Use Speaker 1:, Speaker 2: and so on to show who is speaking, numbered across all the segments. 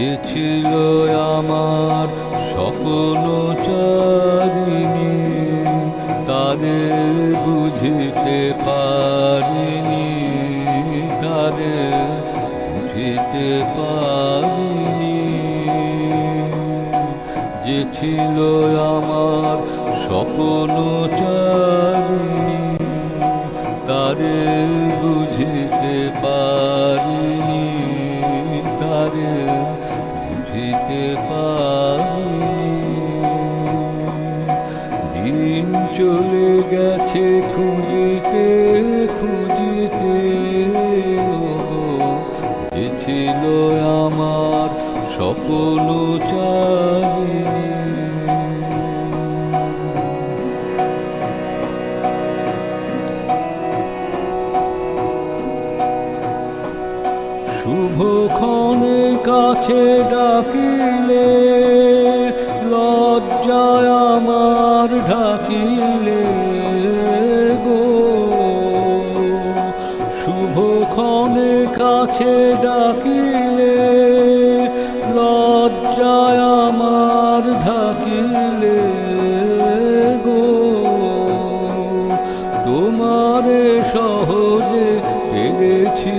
Speaker 1: যে ছিল আমার স্বপ্ন চারিণী। তাদের বুঝিতে পারিনি, তাদের বুঝিতে পারিনি। যে ছিল আমার স্বপ্ন চারিণী তারে বুঝিতে পারিনি তারে বুঝিতে পাই দিন চলে গেছে খুঁজিতে খুঁজিতে। ছিল আমার কাছে ডাকিলে, লজ্জায় আমার ঢাকিলে গো। শুভক্ষণে কাছে ডাকিলে, লজ্জায় আমার ঢাকিলে গো। তোমারে সহজে পেরেছি।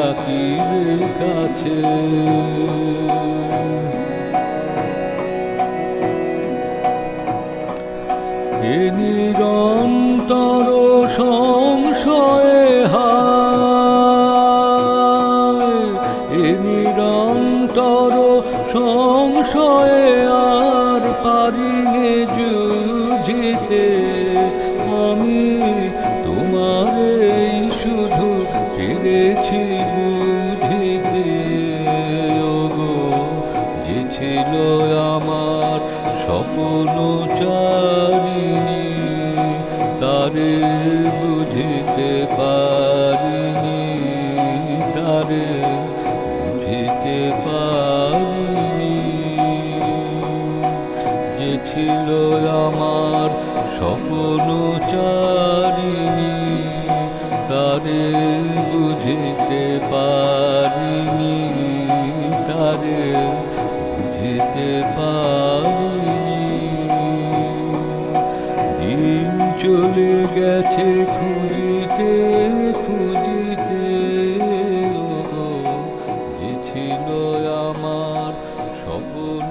Speaker 1: ডাকিবে কাছে। এ নিরন্তর সংশয়ে হায় এ নিরন্তর সংশয়ে আর পারিনে যুঝিতে পারিনি যে ছিল আমার স্বপ্ন চারিণী, তারে বুঝিতে পারিনি, তারে বুঝিতে পারিনি। দিন চলে গেছে খুঁজিতে ছিল আমার স্বপ্ন